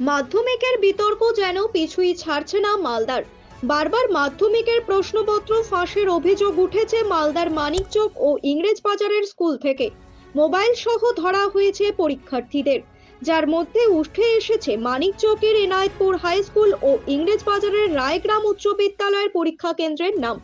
মাধ্যমিকের বিতর্ক যেন পিছুই ছাড়ছে না মালদার। বারবার মাধ্যমিকের প্রশ্নপত্র ফাঁসের অভিযোগ উঠেছে মালদার মানিকচক ও ইংরেজ বাজারের স্কুল থেকে। মোবাইল সহ ধরা হয়েছে পরীক্ষার্থীদের। যার মধ্যে উঠে এসেছে মানিকচকের এনায়েতপুর হাই স্কুল ও ইংরেজ বাজারের রায়গ্রাম উচ্চ বিদ্যালয়ের পরীক্ষা কেন্দ্রের নাম।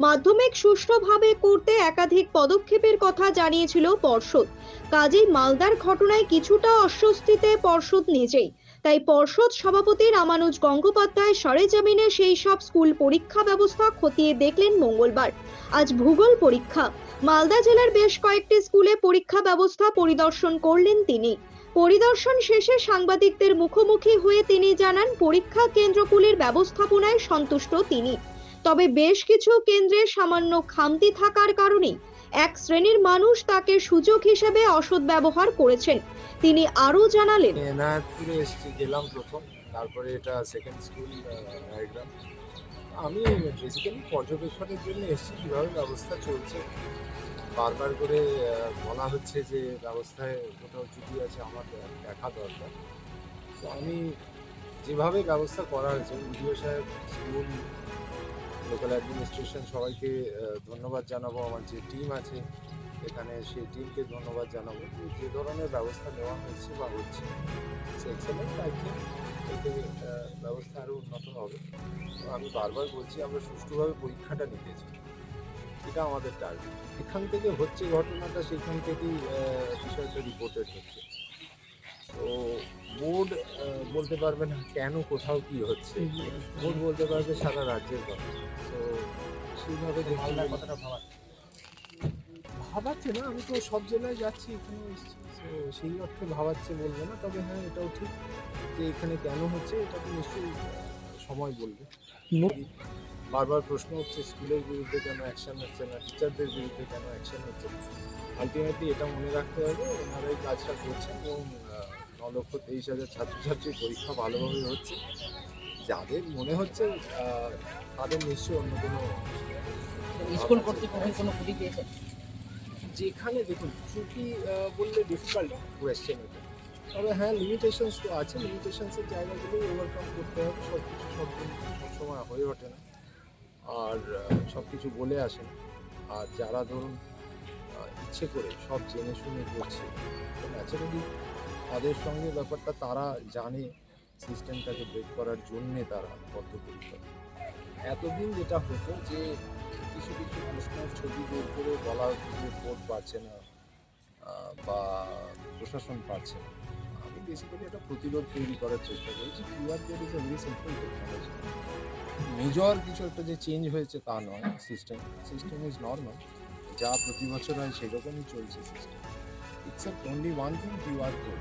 মাধ্যমিক সুষ্ঠুভাবে করতে একাধিক পদক্ষেপের কথা জানিয়েছিল পর্ষদ। কাজেই মালদার ঘটনায় কিছুটা অস্বস্তিতে পর্ষদ নিজেই। তাই পর্ষদ সভাপতি রামানুজ গঙ্গোপাধ্যায় সরেজমিনে সেই সব স্কুল পরীক্ষা ব্যবস্থা খতিয়ে দেখলেন মঙ্গলবার। আজ ভূগোল পরীক্ষা। মালদা জেলার বেশ কয়েকটি স্কুলে পরীক্ষা ব্যবস্থা পরিদর্শন করলেন তিনি। পরিদর্শন শেষে সাংবাদিকদের মুখোমুখি হয়ে তিনি জানান, পরীক্ষা কেন্দ্রগুলির ব্যবস্থাপনায় সন্তুষ্ট তিনি। তবে বেশ কিছু কেন্দ্রে সামান্য খামতি থাকার কারণেই এক শ্রেণির মানুষ তাকে সুযোগ হিসেবে অসৎ ব্যবহার করেছেন। তিনি আরও জানালেন এনায়তপুরে এসেছি, গেলাম প্রথম, তারপরে এটা সেকেন্ড স্কুল ডায়াগ্রাম আমি বেসিক্যালি পর্যবেক্ষণের জন্য এসেছি, কীভাবে ব্যবস্থা চলছে। বারবার করে বলা হচ্ছে যে ব্যবস্থায় কোথাও ত্রুটি আছে, আমার দেখা দরকার। তো আমি যেভাবে ব্যবস্থা করা হয়েছে, বিডিও সাহেব স্কুল লোকাল অ্যাডমিনিস্ট্রেশন সবাইকে ধন্যবাদ জানাব। আমার যে টিম আছে, এখানে সেই টিমকে ধন্যবাদ জানাব যে যে ধরনের ব্যবস্থা নেওয়া হয়েছে বা হচ্ছে ব্যবস্থা আরও উন্নত হবে। তো আমি বারবার বলছি, আমরা সুষ্ঠুভাবে পরীক্ষাটা নিতে চাই এটা আমাদের টার্গেট এখান থেকে হচ্ছে ঘটনাটা, সেখান থেকেই বিষয়টা রিপোর্টেড হচ্ছে। তো বোর্ড বলতে পারবে না কেন কোথাও কি হচ্ছে। বোর্ড বলতে পারবে সারা রাজ্যের কথা। তো সেইভাবে দেখতে কথাটা ভাবা ভাবাচ্ছে না আমি তো সব জেলায় যাচ্ছি এখানে এসেছি। তো সেই অর্থে ভাবাচ্ছে বলব না তবে হ্যাঁ এটাও ঠিক যে এখানে কেন হচ্ছে এটা তো নিশ্চয়ই সময় বলবে। বারবার প্রশ্ন হচ্ছে স্কুলের বিরুদ্ধে কেন অ্যাকশন হচ্ছে না টিচারদের বিরুদ্ধে কেন অ্যাকশন হচ্ছে না? আলটিমেটলি এটা মনে রাখতে হবে ওনারাই কাজটা করছেন এবং ন লক্ষ তেইশ হাজার ছাত্রছাত্রীর পরীক্ষা ভালোভাবে হচ্ছে। যাদের মনে হচ্ছে তাদের নিশ্চয়ই অন্য কোনো স্কুল কর্তৃপক্ষ কোনো ক্ষতি পেয়েছে? যেখানে দেখুন ত্রুটি বললে ডিফিকাল্ট কোয়েশ্চেন এটা। তবে হ্যাঁ লিমিটেশনস তো আছে। লিমিটেশনসের জায়গাগুলো ওভারকাম করতে হবে। সব কিছু সব সবসময় হয়ে ওঠে না। আর সব কিছু বলে আসে না। আর যারা ধরুন ইচ্ছে করে সব জেনে শুনে করছে ন্যাচারালি তাদের সঙ্গে ব্যাপারটা তারা জানে, সিস্টেমটাকে ব্রেক করার জন্যে তারা বদ্ধপরিকর। এতদিন যেটা হতো যে কিছু কিছু প্রশ্নের ছবি বের করে বলা যে বোর্ড পারছে না বা প্রশাসন পাচ্ছে না। আমি বেসিক্যালি একটা প্রতিরোধ তৈরি করার চেষ্টা করেছি। QR code is a simple technology major কিছু একটা যে চেঞ্জ হয়েছে তা নয় সিস্টেম সিস্টেম ইজ নর্মাল যা প্রতি বছর হয় সেরকমই চলছে system except only one thing QR code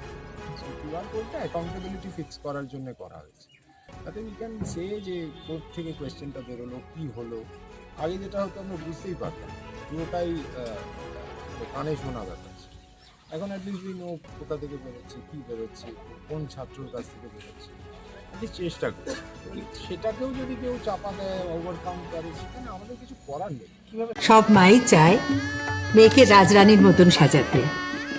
QR কোডটা অ্যাকাউন্টেবিলিটি ফিক্স করার জন্য করা হয়েছে। তাতে উই ক্যান সে যে কোর্ট থেকে কোয়েশ্চেনটা বেরোলো, কী হলো? আগে যেটা হতো আমরা বুঝতেই পারতাম, পুরোটাই কানে শোনা ব্যাপার এখন অ্যাটলিস্ট উই নো কোথা থেকে বেরোচ্ছে, কী বেরোচ্ছে, কোন ছাত্রর কাছ থেকে বেরোচ্ছে। চেষ্টা করি সেটাকেও যদি কেউ চাপা দেয় ওভারকাম করে, সেখানে আমাদের কিছু করার নেই। কীভাবে সব মাই চায় মেয়েকে রাজরানীর মতন সাজাতে।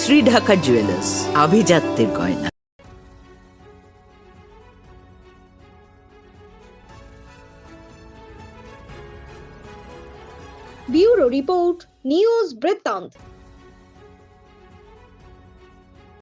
শ্রী ঢাকা জুয়েলার্স আভিজাত্যের গয়না। ব্যুরো রিপোর্ট নিউজ বৃত্তান্ত।